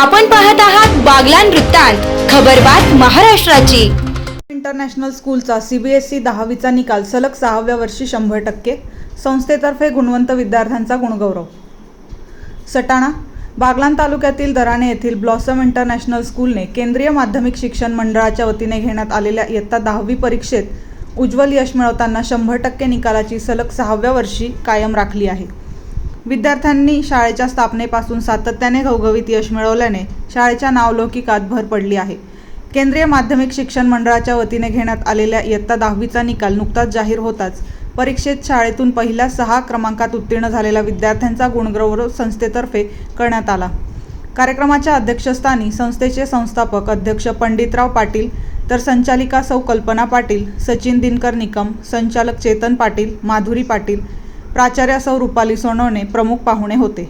आपण पाहत आहात बागलान वृत्तांत खबरबात महाराष्ट्राची. इंटरनॅशनल स्कूलचा सीबीएसई दहावीचा निकाल सलग सहाव्या वर्षी शंभर टक्के संस्थेतर्फे गुणवंत विद्यार्थ्यांचा गुणगौरव. सटाणा बागलान तालुक्यातील दराणे येथील ब्लॉसम इंटरनॅशनल स्कूलने केंद्रीय माध्यमिक शिक्षण मंडळाच्या वतीने घेण्यात आलेल्या इयत्ता दहावी परीक्षेत उज्ज्वल यश मिळवताना शंभर टक्के निकालाची सलग सहाव्या वर्षी कायम राखली आहे. विद्यार्थ्यांनी शाळेच्या स्थापनेपासून सातत्याने घवघवीत यश मिळवल्याने शाळेच्या नावलौकिकात भर पडली आहे. केंद्रीय माध्यमिक शिक्षण मंडळाच्या वतीने घेण्यात आलेल्या इयत्ता दहावीचा निकाल नुकताच जाहीर होताच परीक्षेत शाळेतून पहिल्या सहा क्रमांकात उत्तीर्ण झालेल्या विद्यार्थ्यांचा गुणगौरव संस्थेतर्फे करण्यात आला. कार्यक्रमाच्या अध्यक्षस्थानी संस्थेचे संस्थापक अध्यक्ष पंडितराव पाटील तर संचालिका सौ कल्पना पाटील सचिन दिनकर निकम संचालक चेतन पाटील माधुरी पाटील प्राचार्य सौ रुपाली सोनवणे प्रमुख पाहुणे होते.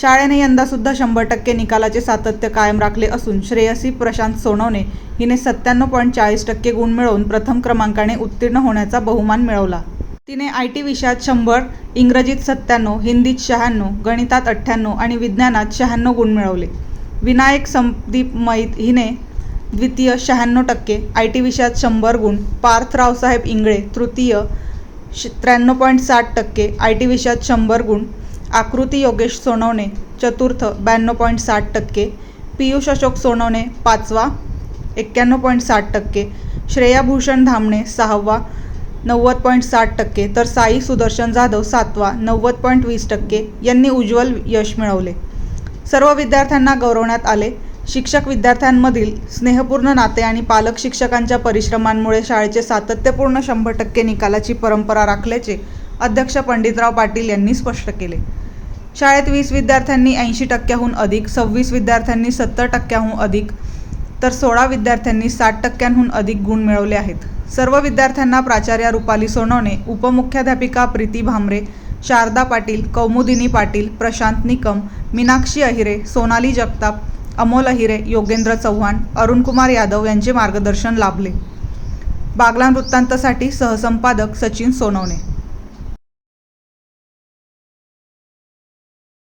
शाळेने यंदासुद्धा शंभर टक्के निकालाचे सातत्य कायम राखले असून श्रेयसी प्रशांत सोनवणे हिने सत्त्याण्णव पॉईंट चाळीस टक्के गुण मिळवून प्रथम क्रमांकाने उत्तीर्ण होण्याचा बहुमान मिळवला. तिने आय टी विषयात शंभर इंग्रजीत सत्त्याण्णव हिंदीत शहाण्णव गणितात अठ्ठ्याण्णव आणि विज्ञानात शहाण्णव गुण मिळवले. विनायक संदीप मैत हिने द्वितीय शहाण्णव टक्के आय टी विषयात शंभर गुण पार्थ रावसाहेब इंगळे तृतीय श त्र्याण्णव पॉईंट साठ टक्के आय टी विषयात शंभर गुण. आकृती योगेश सोनवणे चतुर्थ ब्याण्णव पॉईंट साठ टक्के. पियुष अशोक सोनवणे पाचवा. एक्क्याण्णव पॉईंट साठ टक्के. श्रेया भूषण धामणे सहावा. नव्वद पॉईंट साठ टक्के. तर साई सुदर्शन जाधव सातवा. नव्वद पॉईंट वीस टक्के. यांनी उज्ज्वल यश मिळवले. सर्व विद्यार्थ्यांना गौरवण्यात आले. शिक्षक विद्यार्थ्यांमधील स्नेहपूर्ण नाते आणि पालक शिक्षकांच्या परिश्रमांमुळे शाळेचे सातत्यपूर्ण शंभर टक्के निकालाची परंपरा राखल्याचे अध्यक्ष पंडितराव पाटील यांनी स्पष्ट केले. शाळेत वीस विद्यार्थ्यांनी ऐंशी टक्क्याहून अधिक सव्वीस विद्यार्थ्यांनी सत्तर टक्क्याहून अधिक तर सोळा विद्यार्थ्यांनी साठ टक्क्यांहून अधिक गुण मिळवले आहेत. सर्व विद्यार्थ्यांना प्राचार्या रुपाली सोनवणे उपमुख्याध्यापिका प्रीती भामरे शारदा पाटील कौमुदिनी पाटील प्रशांत निकम मीनाक्षी अहिरे सोनाली जगताप अमोल अहिरे योगेंद्र चव्हाण अरुणकुमार यादव यांचे मार्गदर्शन लाभले. बागला वृत्तांतसाठी सहसंपादक सचिन सोनवणे.